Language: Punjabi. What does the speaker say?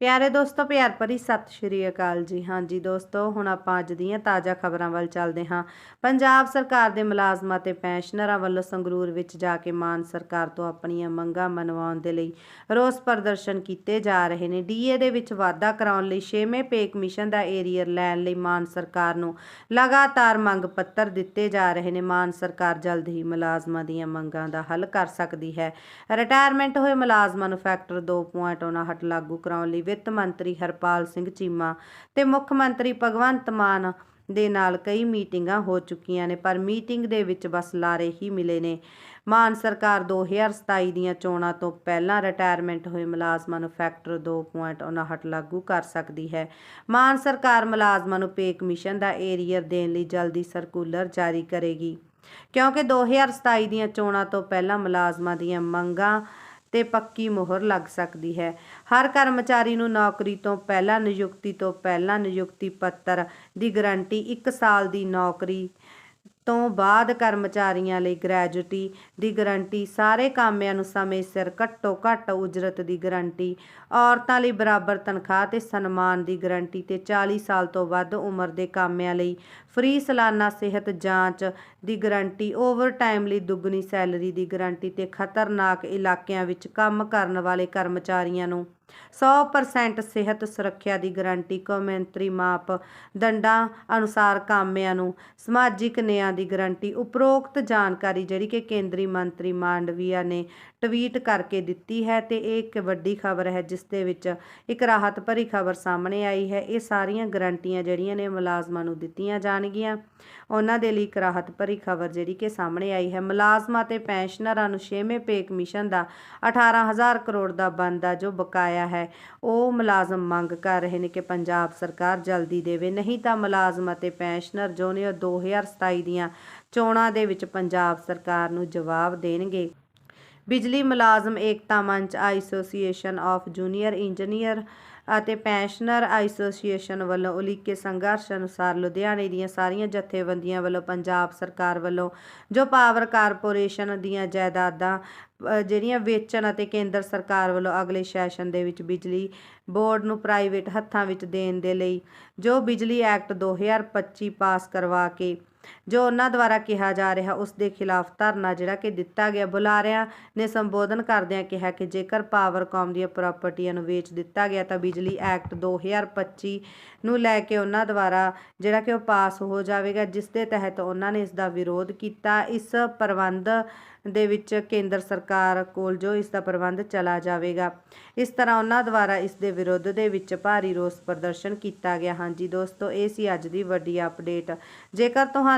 ਪਿਆਰੇ ਦੋਸਤੋ, ਪਿਆਰ ਭਰੀ ਸਤਿ ਸ਼੍ਰੀ ਅਕਾਲ ਜੀ। ਹਾਂਜੀ ਦੋਸਤੋ, ਹੁਣ ਆਪਾਂ ਅੱਜ ਦੀਆਂ ਤਾਜ਼ਾ ਖਬਰਾਂ ਵੱਲ ਚੱਲਦੇ ਹਾਂ। ਪੰਜਾਬ ਸਰਕਾਰ ਦੇ ਮੁਲਾਜ਼ਮਾਂ ਤੇ ਪੈਨਸ਼ਨਰਾਂ ਵੱਲੋਂ ਸੰਗਰੂਰ ਵਿੱਚ ਜਾ ਕੇ ਮਾਨ ਸਰਕਾਰ ਤੋਂ ਆਪਣੀਆਂ ਮੰਗਾਂ ਮਨਵਾਉਣ ਦੇ ਲਈ ਰੋਸ ਪ੍ਰਦਰਸ਼ਨ ਕੀਤੇ ਜਾ ਰਹੇ ਨੇ। ਡੀਏ ਦੇ ਵਿੱਚ ਵਾਧਾ ਕਰਾਉਣ ਲਈ 6ਵੇਂ ਪੇ ਕਮਿਸ਼ਨ ਦਾ ਏਰੀਅਰ ਲੈਣ ਲਈ ਮਾਨ ਸਰਕਾਰ ਨੂੰ ਲਗਾਤਾਰ ਮੰਗ ਪੱਤਰ ਦਿੱਤੇ ਜਾ ਰਹੇ ਨੇ। ਮਾਨ ਸਰਕਾਰ ਜਲਦ ਹੀ ਮੁਲਾਜ਼ਮਾਂ ਦੀਆਂ ਮੰਗਾਂ ਦਾ ਹੱਲ ਕਰ ਸਕਦੀ ਹੈ। ਰਿਟਾਇਰਮੈਂਟ ਹੋਏ ਮੁਲਾਜ਼ਮਾਂ ਨੂੰ ਫੈਕਟਰ 2.59 ਲਾਗੂ ਕਰਾਉਣ ਲਈ ਵਿੱਤ ਮੰਤਰੀ ਹਰਪਾਲ ਸਿੰਘ ਚੀਮਾ ਤੇ ਮੁੱਖ ਮੰਤਰੀ ਭਗਵੰਤ ਮਾਨ ਦੇ ਨਾਲ ਕਈ ਮੀਟਿੰਗਾਂ ਹੋ ਚੁੱਕੀਆਂ ਨੇ, ਪਰ ਮੀਟਿੰਗ ਦੇ ਵਿੱਚ ਬਸ ਲਾਰੇ ਹੀ ਮਿਲੇ ਨੇ। ਮਾਨ ਸਰਕਾਰ 2027 ਦੀਆਂ ਚੋਣਾਂ ਤੋਂ ਪਹਿਲਾਂ ਰਿਟਾਇਰਮੈਂਟ ਹੋਏ ਮੁਲਾਜ਼ਮਾਂ ਨੂੰ ਫੈਕਟਰ 2.59 ਲਾਗੂ ਕਰ ਸਕਦੀ ਹੈ। ਮਾਨ ਸਰਕਾਰ ਮੁਲਾਜ਼ਮਾਂ ਨੂੰ ਪੇ ਕਮਿਸ਼ਨ ਦਾ ਏਰੀਅਰ ਦੇਣ ਲਈ ਜਲਦੀ ਸਰਕੂਲਰ ਜਾਰੀ ਕਰੇਗੀ। ਕਿਉਂਕਿ 2027 ਦੀਆਂ ਚੋਣਾਂ ਤੋਂ ਪਹਿਲਾਂ ਮੁਲਾਜ਼ਮਾਂ ਦੀਆਂ ਮੰਗਾਂ ਤੇ ਪੱਕੀ ਮੋਹਰ ਲੱਗ ਸਕਦੀ ਹੈ। ਹਰ ਕਰਮਚਾਰੀ ਨੂੰ ਨੌਕਰੀ ਤੋਂ ਪਹਿਲਾਂ ਨਿਯੁਕਤੀ ਤੋਂ ਪਹਿਲਾਂ ਨਿਯੁਕਤੀ ਪੱਤਰ ਦੀ ਗਾਰੰਟੀ 1 ਸਾਲ ਦੀ ਨੌਕਰੀ ਤੋਂ ਬਾਅਦ ਕਰਮਚਾਰੀਆਂ ਲਈ ਗ੍ਰੈਜੂਟੀ ਦੀ ਗਰੰਟੀ। ਸਾਰੇ ਕਾਮਿਆਂ ਨੂੰ ਸਮੇਂ ਸਿਰ ਘੱਟੋ ਘੱਟ ਉਜਰਤ ਦੀ ਗਰੰਟੀ। ਔਰਤਾਂ ਲਈ ਬਰਾਬਰ ਤਨਖਾਹ ਤੇ ਸਨਮਾਨ ਦੀ ਗਰੰਟੀ ਤੇ 40 ਸਾਲ ਤੋਂ ਵੱਧ ਉਮਰ ਦੇ ਕਾਮਿਆਂ ਲਈ ਫ੍ਰੀ ਸਾਲਾਨਾ ਸਿਹਤ ਜਾਂਚ ਦੀ ਗਰੰਟੀ। ਓਵਰਟਾਈਮ ਲਈ ਦੁੱਗਣੀ ਸੈਲਰੀ ਦੀ ਗਰੰਟੀ ਤੇ ਖਤਰਨਾਕ ਇਲਾਕਿਆਂ ਵਿੱਚ ਕੰਮ ਕਰਨ ਵਾਲੇ ਕਰਮਚਾਰੀਆਂ ਨੂੰ 100% ਸਿਹਤ ਸੁਰੱਖਿਆ ਦੀ ਗਾਰੰਟੀ ਕੌਮਾਂਤਰੀ ਮਾਪ, ਦੰਡਾਂ ਅਨੁਸਾਰ ਕਾਮਿਆਂ ਨੂੰ ਸਮਾਜਿਕ ਨਿਆਂ ਦੀ ਗਾਰੰਟੀ, ਉਪਰੋਕਤ ਜਾਣਕਾਰੀ ਜਿਹੜੀ ਕਿ ਕੇਂਦਰੀ ਮੰਤਰੀ ਮਾਂਡਵੀਆ ਨੇ ਟਵੀਟ ਕਰਕੇ ਦਿੱਤੀ ਹੈ ਤੇ ਇਹ ਇੱਕ ਵੱਡੀ ਖਬਰ ਹੈ ਜਿਸ ਦੇ ਵਿੱਚ ਇੱਕ ਰਾਹਤ ਭਰੀ ਖਬਰ ਸਾਹਮਣੇ ਆਈ ਹੈ। ਇਹ ਸਾਰੀਆਂ ਗਾਰੰਟੀਆਂ ਜਿਹੜੀਆਂ ਨੇ ਮੁਲਾਜ਼ਮਾਂ ਨੂੰ ਦਿੱਤੀਆਂ ਜਾਣਗੀਆਂ। ਉਹਨਾਂ ਦੇ ਲਈ ਇੱਕ ਰਾਹਤ ਭਰੀ ਖਬਰ ਜਿਹੜੀ ਕਿ ਸਾਹਮਣੇ ਆਈ ਹੈ। ਮੁਲਾਜ਼ਮਾਂ ਤੇ ਪੈਨਸ਼ਨਰਾਂ ਨੂੰ 6ਵੇਂ ਪੇ ਕਮਿਸ਼ਨ ਦਾ 18000 ਕਰੋੜ ਦਾ ਬਣਦਾ ਜੋ ਬਕਾਇਆ ਹੈ। ਉਹ ਮੁਲਾਜ਼ਮ ਮੰਗ ਕਰ ਰਹੇ ਨੇ ਕਿ ਪੰਜਾਬ ਸਰਕਾਰ ਜਲਦੀ ਦੇਵੇ, ਨਹੀਂ ਤਾਂ ਮੁਲਾਜ਼ਮ ਅਤੇ ਪੈਨਸ਼ਨਰ ਜੋ ਨੇ ਉਹ 2027 ਦੀਆਂ ਚੋਣਾਂ ਦੇ ਵਿੱਚ ਪੰਜਾਬ ਸਰਕਾਰ ਨੂੰ ਜਵਾਬ ਦੇਣਗੇ। Bijli Mulazam Ekta Manch association of junior engineer ਅਤੇ ਪੈਨਸ਼ਨਰ ਐਸੋਸੀਏਸ਼ਨ ਵੱਲੋਂ ਉਲੀਕੇ ਸੰਘਰਸ਼ ਅਨੁਸਾਰ ਲੁਧਿਆਣੇ ਦੀਆਂ ਸਾਰੀਆਂ ਜਥੇਬੰਦੀਆਂ ਵੱਲੋਂ, ਪੰਜਾਬ ਸਰਕਾਰ ਵੱਲੋਂ, ਜੋ ਪਾਵਰ ਕਾਰਪੋਰੇਸ਼ਨ ਦੀਆਂ ਜਾਇਦਾਦਾਂ ਜਿਹੜੀਆਂ ਵੇਚਣ ਅਤੇ ਕੇਂਦਰ ਸਰਕਾਰ ਵੱਲੋਂ ਅਗਲੇ ਸੈਸ਼ਨ ਦੇ ਵਿੱਚ ਬਿਜਲੀ ਬੋਰਡ ਨੂੰ ਪ੍ਰਾਈਵੇਟ ਹੱਥਾਂ ਵਿੱਚ ਦੇਣ ਦੇ ਲਈ ਜੋ ਬਿਜਲੀ ਐਕਟ 2025 ਪਾਸ ਕਰਵਾ ਕੇ ਜੋ ਉਹਨਾਂ ਦੁਆਰਾ ਕਿਹਾ ਜਾ ਰਿਹਾ, ਉਸ ਦੇ ਖਿਲਾਫ ਧਰਨਾ ਜਿਹੜਾ ਕਿ ਦਿੱਤਾ ਗਿਆ। ਬੁਲਾਰਿਆਂ ਨੇ ਸੰਬੋਧਨ ਕਰਦਿਆਂ ਕਿਹਾ ਕਿ ਜੇਕਰ ਪਾਵਰਕਾਮ ਦੀਆਂ ਪ੍ਰਾਪਰਟੀਆਂ ਨੂੰ ਵੇਚ ਦਿੱਤਾ ਗਿਆ, ਤਾਂ ਬਿਜਲੀ ਐਕਟ 2025 ਨੂੰ ਲੈ ਕੇ ਉਹਨਾਂ ਦੁਆਰਾ ਜਿਹੜਾ ਕਿ ਉਹ ਪਾਸ ਹੋ ਜਾਵੇਗਾ, ਜਿਸ ਦੇ ਤਹਿਤ ਉਹਨਾਂ ਨੇ ਇਸ ਦਾ ਵਿਰੋਧ ਕੀਤਾ। ਇਸ ਪ੍ਰਬੰਧ ਦੇ ਵਿੱਚ ਕੇਂਦਰ ਸਰਕਾਰ ਕੋਲ ਜੋ ਇਸ ਦਾ ਪ੍ਰਬੰਧ ਚਲਾ ਜਾਵੇਗਾ, ਇਸ ਤਰ੍ਹਾਂ ਉਹਨਾਂ ਦੁਆਰਾ ਇਸ ਦੇ ਵਿਰੋਧ ਦੇ ਵਿੱਚ ਭਾਰੀ ਰੋਸ ਪ੍ਰਦਰਸ਼ਨ ਕੀਤਾ ਗਿਆ। ਹਾਂਜੀ ਦੋਸਤੋ, ਇਹ ਸੀ ਅੱਜ ਦੀ ਵੱਡੀ ਅਪਡੇਟ ਜੇਕਰ ਤੁਹਾਨੂੰ